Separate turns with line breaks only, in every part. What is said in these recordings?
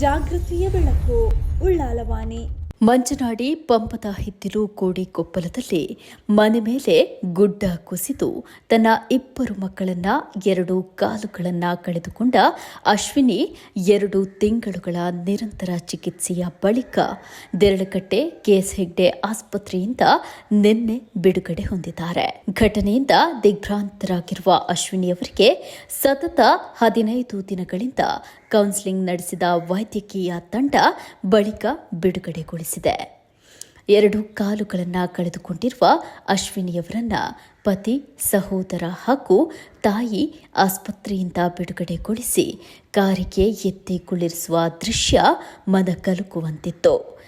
ಜಾಗೃತಿಯ ಬೆಳಕು ಉಳ್ಳಾಲವಾಣಿ.
ಮಂಜನಾಡಿ ಪಂಪದ ಹಿತ್ತಿಲು ಕೋಡಿ ಕೊಪ್ಪಲದಲ್ಲಿ ಮನೆ ಮೇಲೆ ಗುಡ್ಡ ಕುಸಿದು ತನ್ನ ಇಬ್ಬರು ಮಕ್ಕಳನ್ನ ಎರಡು ಕಾಲುಗಳನ್ನ ಕಳೆದುಕೊಂಡ ಅಶ್ವಿನಿ ಎರಡು ತಿಂಗಳುಗಳ ನಿರಂತರ ಚಿಕಿತ್ಸೆಯ ಬಳಿಕ ದೆರಳಕಟ್ಟೆ ಕೆಎಸ್ ಹೆಗ್ಡೆ ಆಸ್ಪತ್ರೆಯಿಂದ ನಿನ್ನೆ ಬಿಡುಗಡೆ ಹೊಂದಿದ್ದಾರೆ. ಘಟನೆಯಿಂದ ದಿಗ್ಭ್ರಾಂತರಾಗಿರುವ ಅಶ್ವಿನಿ ಅವರಿಗೆ ಸತತ ಹದಿನೈದು ದಿನಗಳಿಂದ ಕೌನ್ಸಿಲಿಂಗ್ ನಡೆಸಿದ ವೈದ್ಯಕೀಯ ತಂಡ ಬಳಿಕ ಬಿಡುಗಡೆಗೊಳಿಸಿದೆ. ಎರಡು ಕಾಲುಗಳನ್ನು ಕಳೆದುಕೊಂಡಿರುವ ಅಶ್ವಿನಿಯವರನ್ನ ಪತಿ, ಸಹೋದರ ಹಾಗೂ ತಾಯಿ ಆಸ್ಪತ್ರೆಯಿಂದ ಬಿಡುಗಡೆಗೊಳಿಸಿ, ಕಾರಿಗೆ ಎತ್ತಿ ಕುಳ್ಳಿರಿಸುವ ದೃಶ್ಯ ಮನ ಕಲುಕುವಂತಿತ್ತು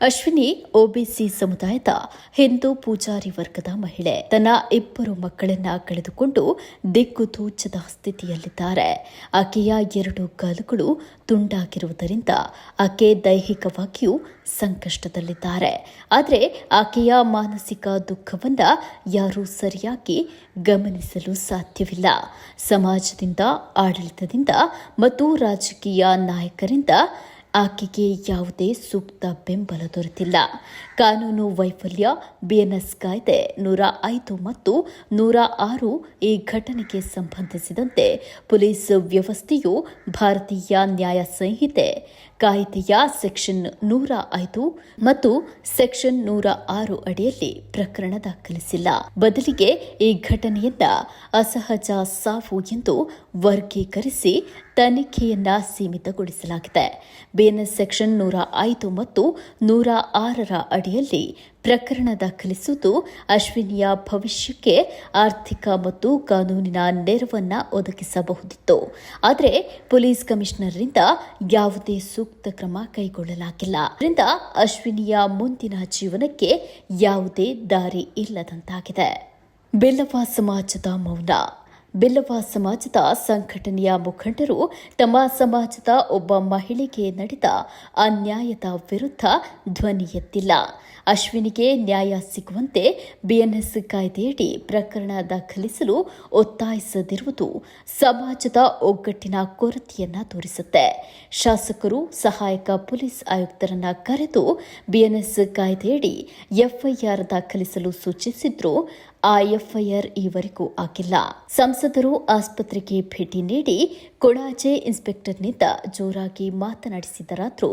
ಅಶ್ವಿನಿ ಒಬಿಸಿ ಸಮುದಾಯದ ಹಿಂದೂ ಪೂಜಾರಿ ವರ್ಗದ ಮಹಿಳೆ. ತನ್ನ ಇಬ್ಬರು ಮಕ್ಕಳನ್ನ ಕಳೆದುಕೊಂಡು ದಿಕ್ಕು ತೋಚದ ಸ್ಥಿತಿಯಲ್ಲಿದ್ದಾರೆ. ಆಕೆಯ ಎರಡು ಕಾಲುಗಳು ತುಂಡಾಗಿರುವುದರಿಂದ ಆಕೆ ದೈಹಿಕವಾಗಿಯೂ ಸಂಕಷ್ಟದಲ್ಲಿದ್ದಾರೆ. ಆದರೆ ಆಕೆಯ ಮಾನಸಿಕ ದುಃಖವನ್ನ ಯಾರೂ ಸರಿಯಾಗಿ ಗಮನಿಸಲು ಸಾಧ್ಯವಿಲ್ಲ. ಸಮಾಜದಿಂದ, ಆಡಳಿತದಿಂದ ಮತ್ತು ರಾಜಕೀಯ ನಾಯಕರಿಂದ ಆಕೆಗೆ ಯಾವುದೇ ಸೂಕ್ತ ಬೆಂಬಲ ದೊರೆತಿಲ್ಲ. ಕಾನೂನು ವೈಫಲ್ಯ, ಬಿಎನ್ಎಸ್ ಕಾಯ್ದೆ ನೂರ ಐದು ಮತ್ತು ನೂರ ಆರು ಈ ಘಟನೆಗೆ ಸಂಬಂಧಿಸಿದಂತೆ ಪೊಲೀಸ್ ವ್ಯವಸ್ಥೆಯು ಭಾರತೀಯ ನ್ಯಾಯ ಸಂಹಿತೆ ಕಾಯ್ದೆಯ ಸೆಕ್ಷನ್ ನೂರ ಐದು ಮತ್ತು ಸೆಕ್ಷನ್ ನೂರ ಆರು ಅಡಿಯಲ್ಲಿ ಪ್ರಕರಣ ದಾಖಲಿಸಿಲ್ಲ. ಬದಲಿಗೆ ಈ ಘಟನೆಯಿಂದ ಅಸಹಜ ಸಾವು ಎಂದು ವರ್ಗೀಕರಿಸಿ ತನಿಖೆಯನ್ನ ಸೀಮಿತಗೊಳಿಸಲಾಗಿದೆ. ಬಿಎನ್ಎಸ್ ಸೆಕ್ಷನ್ ನೂರ ಐದು ಮತ್ತು ನೂರ ಆರರ ಅಡಿಯಲ್ಲಿ ಪ್ರಕರಣ ದಾಖಲಿಸುವುದು ಅಶ್ವಿನಿಯ ಭವಿಷ್ಯಕ್ಕೆ ಆರ್ಥಿಕ ಮತ್ತು ಕಾನೂನಿನ ನೆರವನ್ನು ಒದಗಿಸಬಹುದಿತ್ತು. ಆದರೆ ಪೊಲೀಸ್ ಕಮಿಷನರ್ರಿಂದ ಯಾವುದೇ ಸೂಕ್ತ ಕ್ರಮ ಕೈಗೊಳ್ಳಲಾಗಿಲ್ಲ. ಇದರಿಂದ ಅಶ್ವಿನಿಯ ಮುಂದಿನ ಜೀವನಕ್ಕೆ ಯಾವುದೇ ದಾರಿ ಇಲ್ಲದಂತಾಗಿದೆ. ಬೆಲ್ಲವ ಸಮಾಜದ ಮೌನ. ಬೆಲ್ಲವ ಸಮಾಜದ ಸಂಘಟನೆಯ ಮುಖಂಡರು ತಮ್ಮ ಸಮಾಜದ ಒಬ್ಬ ಮಹಿಳೆಗೆ ನಡೆದ ಅನ್ಯಾಯದ ವಿರುದ್ಧ ಧ್ವನಿ ಎತ್ತಿಲ್ಲ. ಅಶ್ವಿನಿಗೆ ನ್ಯಾಯ ಸಿಗುವಂತೆ ಬಿಎನ್ಎಸ್ ಕಾಯ್ದೆಯಡಿ ಪ್ರಕರಣ ದಾಖಲಿಸಲು ಒತ್ತಾಯಿಸದಿರುವುದು ಸಮಾಜದ ಒಗ್ಗಟ್ಟಿನ ಕೊರತೆಯನ್ನ ತೋರಿಸುತ್ತೆ. ಶಾಸಕರು, ಸಹಾಯಕ ಪೊಲೀಸ್ ಆಯುಕ್ತರನ್ನ ಕರೆದು ಬಿಎನ್ಎಸ್ ಕಾಯ್ದೆಯಡಿ ಎಫ್ಐಆರ್ ದಾಖಲಿಸಲು ಸೂಚಿಸಿದ್ರು. ಆ ಎಫ್ಐಆರ್ ಈವರೆಗೂ ಆಗಿಲ್ಲ. ಸಂಸದರು ಆಸ್ಪತ್ರೆಗೆ ಭೇಟಿ ನೀಡಿ ಕೊಡಾಜೆ ಇನ್ಸ್ಪೆಕ್ಟರ್ನಿಂದ ಜೋರಾಗಿ ಮಾತನಾಡಿಸಿದರಾದರೂ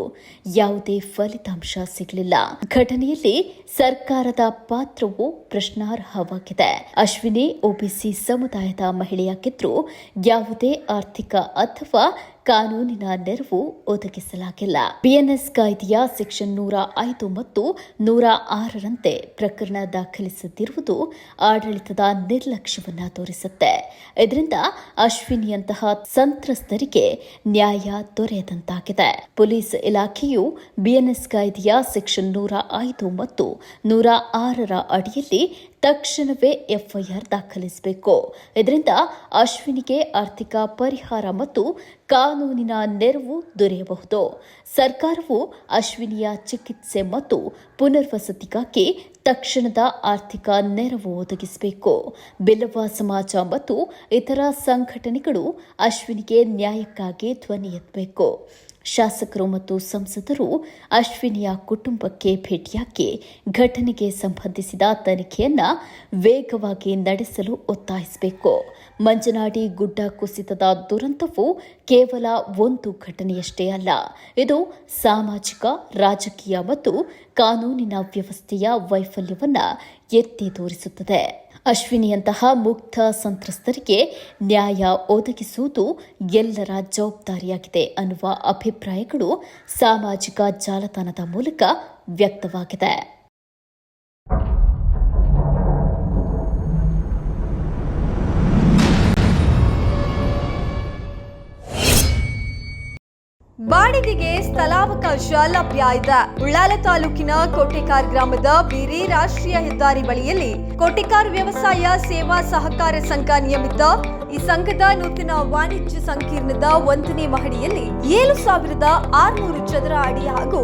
ಯಾವುದೇ ಫಲಿತಾಂಶ ಸಿಗಲಿಲ್ಲ. ಘಟನೆಯಲ್ಲಿ ಸರ್ಕಾರದ ಪಾತ್ರವು ಪ್ರಶ್ನಾರ್ಹವಾಗಿದೆ. ಅಶ್ವಿನಿ ಒಬಿಸಿ ಸಮುದಾಯದ ಮಹಿಳೆಯಾಗಿದ್ದರೂ ಯಾವುದೇ ಆರ್ಥಿಕ ಅಥವಾ ಕಾನೂನಿನ ನೆರವು ಒದಗಿಸಲಾಗಿಲ್ಲ. ಬಿಎನ್ಎಸ್ ಕಾಯ್ದೆಯ ಸೆಕ್ಷನ್ ನೂರ ಐದು ಮತ್ತು ನೂರ ಆರರಂತೆ ಪ್ರಕರಣ ದಾಖಲಿಸದಿರುವುದು ಆಡಳಿತದ ನಿರ್ಲಕ್ಷ್ಯವನ್ನ ತೋರಿಸುತ್ತೆ. ಇದರಿಂದ ಅಶ್ವಿನಿಯಂತಹ ಸಂತ್ರಸ್ತರಿಗೆ ನ್ಯಾಯ ದೊರೆಯದಂತಾಗಿದೆ. ಪೊಲೀಸ್ ಇಲಾಖೆಯು ಬಿಎನ್ಎಸ್ ಕಾಯ್ದೆಯ ಸೆಕ್ಷನ್ ನೂರ ಐದು ಮತ್ತು ನೂರ ಆರರ ಅಡಿಯಲ್ಲಿ ತಕ್ಷಣವೇ ಎಫ್ಐಆರ್ ದಾಖಲಿಸಬೇಕು. ಇದರಿಂದ ಅಶ್ವಿನಿಗೆ ಆರ್ಥಿಕ ಪರಿಹಾರ ಮತ್ತು ಕಾನೂನಿನ ನೆರವು ದೊರೆಯಬಹುದು. ಸರ್ಕಾರವು ಅಶ್ವಿನಿಯ ಚಿಕಿತ್ಸೆ ಮತ್ತು ಪುನರ್ವಸತಿಗಾಗಿ ತಕ್ಷಣದ ಆರ್ಥಿಕ ನೆರವು ಒದಗಿಸಬೇಕು. ಬಿಲ್ಲವ ಸಮಾಜ ಮತ್ತು ಇತರ ಸಂಘಟನೆಗಳು ಅಶ್ವಿನಿಗೆ ನ್ಯಾಯಕ್ಕಾಗಿ ಧ್ವನಿ ಎತ್ತಬೇಕು. ಶಾಸಕರು ಮತ್ತು ಸಂಸದರು ಅಶ್ವಿನಿಯ ಕುಟುಂಬಕ್ಕೆ ಭೇಟಿಯಾಗಿ ಘಟನೆಗೆ ಸಂಬಂಧಿಸಿದ ತನಿಖೆಯನ್ನು ವೇಗವಾಗಿ ನಡೆಸಲು ಒತ್ತಾಯಿಸಬೇಕು. ಮಂಜನಾಡಿ ಗುಡ್ಡ ಕುಸಿತದ ದುರಂತವು ಕೇವಲ ಒಂದು ಘಟನೆಯಷ್ಟೇ ಅಲ್ಲ, ಇದು ಸಾಮಾಜಿಕ, ರಾಜಕೀಯ ಮತ್ತು ಕಾನೂನಿನ ವ್ಯವಸ್ಥೆಯ ವೈಫಲ್ಯವನ್ನ ಎತ್ತಿ ತೋರಿಸುತ್ತದೆ. ಅಶ್ವಿನಿಯಂತಹ ಮುಕ್ತ ಸಂತ್ರಸ್ತರಿಗೆ ನ್ಯಾಯ ಒದಗಿಸುವುದು ಎಲ್ಲರ ಜವಾಬ್ದಾರಿಯಾಗಿದೆ ಅನ್ನುವ ಅಭಿಪ್ರಾಯಗಳು ಸಾಮಾಜಿಕ ಜಾಲತಾಣದ ಮೂಲಕ ವ್ಯಕ್ತವಾಗಿದೆ.
ಬಾಡಿಗೆಗೆ ಸ್ಥಳಾವಕಾಶ ಲಭ್ಯ ಇದೆ. ಉಳ್ಳಾಲ ತಾಲೂಕಿನ ಕೋಟೆಕಾರ್ ಗ್ರಾಮದ ಬಿರಿ ರಾಷ್ಟ್ರೀಯ ಹೆದ್ದಾರಿ ಬಳಿಯಲ್ಲಿ ಕೋಟೆಕಾರ್ ವ್ಯವಸಾಯ ಸೇವಾ ಸಹಕಾರ ಸಂಘ ನಿಯಮಿತ ಈ ಸಂಘದ ನೂತನ ವಾಣಿಜ್ಯ ಸಂಕೀರ್ಣದ ಒಂದನೇ ಮಹಡಿಯಲ್ಲಿ ಏಳು ಸಾವಿರದ ಆರುನೂರು ಚದರ ಅಡಿ ಹಾಗೂ